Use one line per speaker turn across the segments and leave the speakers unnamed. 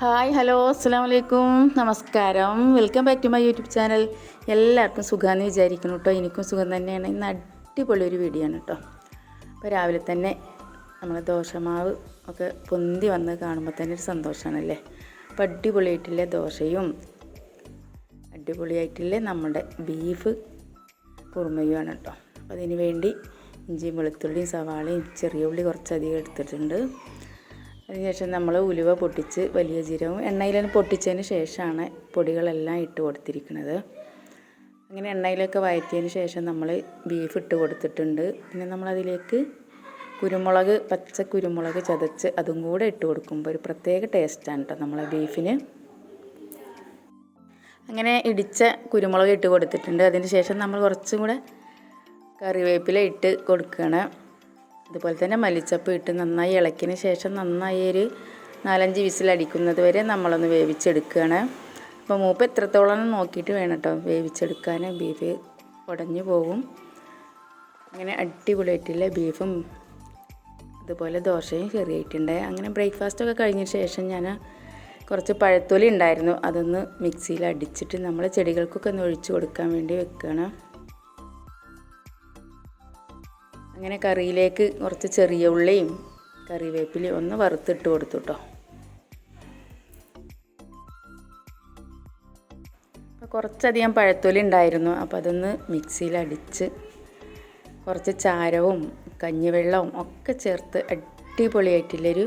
Hi hello അസ്സാം വലൈക്കും നമസ്കാരം. Welcome back to my YouTube channel. എല്ലാവർക്കും സുഖമാണെന്ന് വിചാരിക്കുന്നു കേട്ടോ എനിക്കും സുഖം തന്നെയാണ്. ഇന്ന് അടിപൊളി ഒരു വീഡിയോ ആണ് കേട്ടോ അപ്പോൾ രാവിലെ തന്നെ നമ്മൾ ദോശമാവ് ഒക്കെ പൊന്തി വന്ന് കാണുമ്പോൾ തന്നെ ഒരു സന്തോഷമാണല്ലേ അപ്പോൾ അടിപൊളിയായിട്ടില്ലേ ദോശയും? അടിപൊളിയായിട്ടില്ലേ നമ്മുടെ ബീഫ് കുറുമയുമാണ് കേട്ടോ അപ്പോൾ അതിന് വേണ്ടി ഇഞ്ചിയും വെളുത്തുള്ളിയും സവാളയും ചെറിയ ഉള്ളി കുറച്ചധികം എടുത്തിട്ടുണ്ട്. അതിനുശേഷം നമ്മൾ ഉലുവ പൊട്ടിച്ച് വലിയ ജീരകവും എണ്ണയിൽ പൊട്ടിച്ചതിന് ശേഷമാണ് പൊടികളെല്ലാം ഇട്ട് കൊടുത്തിരിക്കുന്നത്. അങ്ങനെ എണ്ണയിലൊക്കെ വഴറ്റിയതിന് ശേഷം നമ്മൾ ബീഫ് ഇട്ട് കൊടുത്തിട്ടുണ്ട്. പിന്നെ നമ്മളതിലേക്ക് കുരുമുളക് പച്ച കുരുമുളക് ചതച്ച് അതും കൂടെ ഇട്ട് കൊടുക്കുമ്പോൾ ഒരു പ്രത്യേക ടേസ്റ്റാണ് കേട്ടോ നമ്മളെ ബീഫിന് അങ്ങനെ ഇടിച്ച കുരുമുളക് ഇട്ട് കൊടുത്തിട്ടുണ്ട്. അതിന് ശേഷം നമ്മൾ കുറച്ചും കൂടെ കറിവേപ്പില ഇട്ട് കൊടുക്കുകയാണ് അതുപോലെ തന്നെ മല്ലിച്ചപ്പ് ഇട്ട് നന്നായി ഇളക്കിയതിന് ശേഷം നന്നായി ഒരു നാലഞ്ച് വിസിലടിക്കുന്നത് വരെ നമ്മളൊന്ന് വേവിച്ചെടുക്കുകയാണ്. അപ്പോൾ മൂപ്പ് എത്രത്തോളം നോക്കിയിട്ട് വേണം കേട്ടോ വേവിച്ചെടുക്കാൻ. ബീഫ് ഉടഞ്ഞു പോകും അങ്ങനെ അടിപൊളിയായിട്ടില്ല ബീഫും? അതുപോലെ ദോശയും ചെറിയായിട്ടുണ്ട് അങ്ങനെ ബ്രേക്ക്ഫാസ്റ്റൊക്കെ കഴിഞ്ഞ ശേഷം ഞാൻ കുറച്ച് പഴത്തൊലി ഉണ്ടായിരുന്നു. അതൊന്ന് മിക്സിയിൽ അടിച്ചിട്ട് നമ്മൾ ചെടികൾക്കൊക്കെ ഒന്ന് ഒഴിച്ചു കൊടുക്കാൻ വേണ്ടി വെക്കുകയാണ്. അങ്ങനെ കറിയിലേക്ക് കുറച്ച് ചെറിയ ഉള്ളിയും കറിവേപ്പിലയും ഒന്ന് വറുത്തിട്ട് കൊടുത്തു കേട്ടോ അപ്പോൾ കുറച്ചധികം പഴത്തൊലി ഉണ്ടായിരുന്നു. അപ്പോൾ അതൊന്ന് മിക്സിയിൽ അടിച്ച് കുറച്ച് ചാരവും കഞ്ഞിവെള്ളവും ഒക്കെ ചേർത്ത് അടിപൊളിയായിട്ടുള്ളൊരു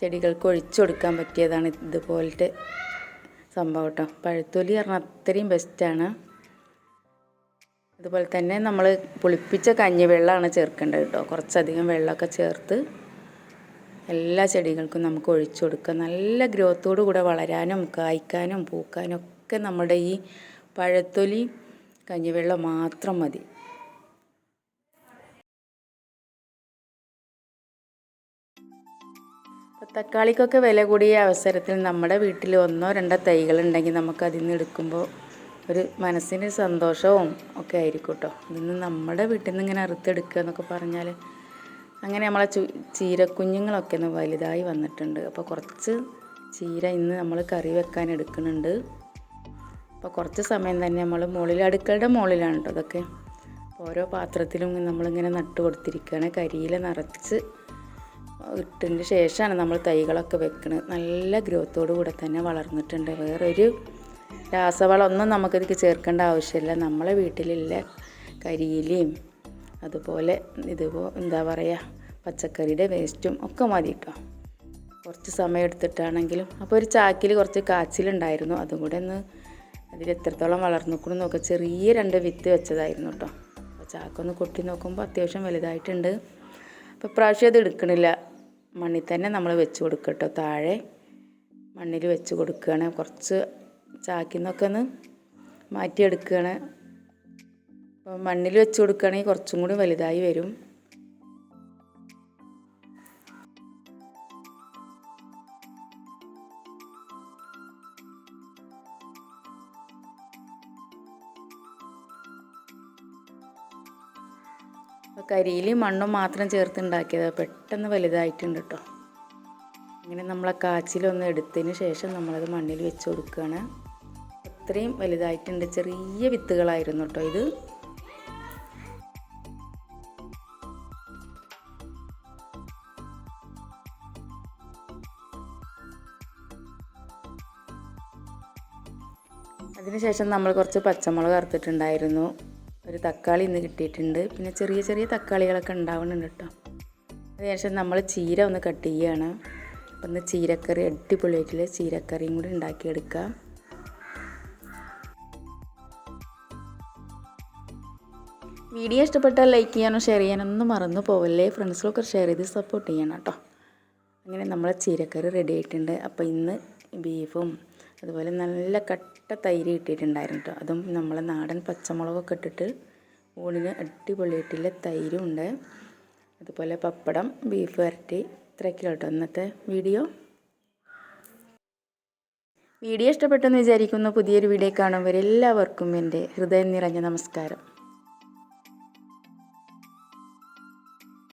ചെടികൾക്ക് ഒഴിച്ചു കൊടുക്കാൻ പറ്റിയതാണ് ഇതുപോലത്തെ സംഭവം കേട്ടോ പഴത്തൊലി പറഞ്ഞാൽ അത്രയും ബെസ്റ്റാണ് അതുപോലെ തന്നെ നമ്മൾ പുളിപ്പിച്ച കഞ്ഞിവെള്ളമാണ് ചേർക്കേണ്ടത് കേട്ടോ. കുറച്ചധികം വെള്ളമൊക്കെ ചേർത്ത് എല്ലാ ചെടികൾക്കും നമുക്ക് ഒഴിച്ചു കൊടുക്കാം. നല്ല ഗ്രോത്തോടു കൂടെ വളരാനും കായ്ക്കാനും പൂക്കാനും ഒക്കെ നമ്മുടെ ഈ പഴത്തൊലി കഞ്ഞിവെള്ളം മാത്രം മതി. തക്കാളിക്കൊക്കെ വില കൂടിയ അവസരത്തിൽ നമ്മുടെ വീട്ടിൽ ഒന്നോ രണ്ടോ തൈകളുണ്ടെങ്കിൽ നമുക്ക് അതിൽ നിന്ന് എടുക്കുമ്പോൾ ഒരു മനസ്സിന് സന്തോഷവും ഒക്കെ ആയിരിക്കും കേട്ടോ ഇന്ന് നമ്മുടെ വീട്ടിൽ നിന്ന് ഇങ്ങനെ അറുത്തെടുക്കുക എന്നൊക്കെ പറഞ്ഞാൽ അങ്ങനെ നമ്മളെ ചീരക്കുഞ്ഞുങ്ങളൊക്കെ ഒന്ന് വലുതായി വന്നിട്ടുണ്ട്. അപ്പോൾ കുറച്ച് ചീര ഇന്ന് നമ്മൾ കറി വെക്കാൻ എടുക്കുന്നുണ്ട്. അപ്പോൾ കുറച്ച് സമയം തന്നെ നമ്മൾ മുകളിൽ അടുക്കളുടെ മുകളിലാണ് കേട്ടോ അതൊക്കെ ഓരോ പാത്രത്തിലും നമ്മളിങ്ങനെ നട്ട് കൊടുത്തിരിക്കുകയാണ് കരിയില നിറച്ച് ഇട്ടതിന് ശേഷമാണ് നമ്മൾ തൈകളൊക്കെ വെക്കുന്നത് നല്ല ഗ്രോത്തോടു കൂടെ തന്നെ വളർന്നിട്ടുണ്ട്. വേറൊരു രാസവളമൊന്നും നമുക്കിതിക്ക് ചേർക്കേണ്ട ആവശ്യമില്ല. നമ്മളെ വീട്ടിലുള്ള കരിയിലയും അതുപോലെ ഇതുപോ എന്താ പറയുക പച്ചക്കറിയുടെ വേസ്റ്റും ഒക്കെ മതി കേട്ടോ. കുറച്ച് സമയം എടുത്തിട്ടാണെങ്കിലും. അപ്പോൾ ഒരു ചാക്കിൽ കുറച്ച് കാച്ചിലുണ്ടായിരുന്നു. അതും കൂടെ ഒന്ന് അതിൽ എത്രത്തോളം വളർന്നിക്കണം നോക്കുക ചെറിയ രണ്ട് വിത്ത് വെച്ചതായിരുന്നു കേട്ടോ. അപ്പോൾ ചാക്കൊന്ന് കൊട്ടി നോക്കുമ്പോൾ അത്യാവശ്യം വലുതായിട്ടുണ്ട്. അപ്പോൾ പ്രാവശ്യം അത് എടുക്കണില്ല. മണ്ണിൽ തന്നെ നമ്മൾ വെച്ച് കൊടുക്കട്ടോ താഴെ മണ്ണിൽ വെച്ച് കൊടുക്കുകയാണ്. കുറച്ച് ചാക്കിൽ നിന്നൊക്കെ ഒന്ന് മാറ്റിയെടുക്കുകയാണ് അപ്പോൾ മണ്ണിൽ വെച്ച് കൊടുക്കുകയാണെങ്കിൽ കുറച്ചും കൂടി വലുതായി വരും. കരിയിൽ മണ്ണും മാത്രം ചേർത്ത് ഉണ്ടാക്കിയത്. പെട്ടെന്ന് വലുതായിട്ടുണ്ട് കേട്ടോ. അങ്ങനെ നമ്മളെ കാച്ചിലൊന്ന് എടുത്തതിന് ശേഷം നമ്മളത് മണ്ണിൽ വെച്ച് കൊടുക്കുകയാണ്. അത്രയും വലുതായിട്ടുണ്ട്. ചെറിയ വിത്തുകളായിരുന്നു കേട്ടോ ഇത്. അതിനുശേഷം നമ്മൾ കുറച്ച് പച്ചമുളക് അറുത്തിട്ടുണ്ടായിരുന്നു ഒരു തക്കാളി ഇന്ന് കിട്ടിയിട്ടുണ്ട്. പിന്നെ ചെറിയ ചെറിയ തക്കാളികളൊക്കെ ഉണ്ടാവുന്നുണ്ട് കേട്ടോ. അതിനുശേഷം നമ്മൾ ചീര ഒന്ന് കട്ട് ചെയ്യുകയാണ് അപ്പം ഇന്ന് ചീരക്കറി അടിപൊളിയായിട്ടുള്ള ചീരക്കറിയും കൂടി ഉണ്ടാക്കിയെടുക്കാം. വീഡിയോ ഇഷ്ടപ്പെട്ടാൽ ലൈക്ക് ചെയ്യാനോ ഷെയർ ചെയ്യാനോ ഒന്നും മറന്നു പോവല്ലേ. ഫ്രണ്ട്സിലൊക്കെ ഷെയർ ചെയ്ത് സപ്പോർട്ട് ചെയ്യണം കേട്ടോ. അങ്ങനെ നമ്മളെ ചീരക്കറി റെഡി ആയിട്ടുണ്ട്. അപ്പോൾ ഇന്ന് ബീഫും അതുപോലെ നല്ല കട്ട തൈര് കിട്ടിയിട്ടുണ്ടായിരുന്നു കേട്ടോ. അതും നമ്മളെ നാടൻ പച്ചമുളകൊക്കെ ഇട്ടിട്ട് ഊണിന് അടിപൊളിയായിട്ടുള്ള തൈരും ഉണ്ട്. അതുപോലെ പപ്പടം ബീഫ് വരട്ടി ഇത്രയൊക്കെ കേട്ടോ ഇന്നത്തെ വീഡിയോ. വീഡിയോ ഇഷ്ടപ്പെട്ടെന്ന് വിചാരിക്കുന്നു. പുതിയൊരു വീഡിയോ കാണുമ്പോൾ എല്ലാവർക്കും എന്റെ ഹൃദയം നിറഞ്ഞ നമസ്കാരം.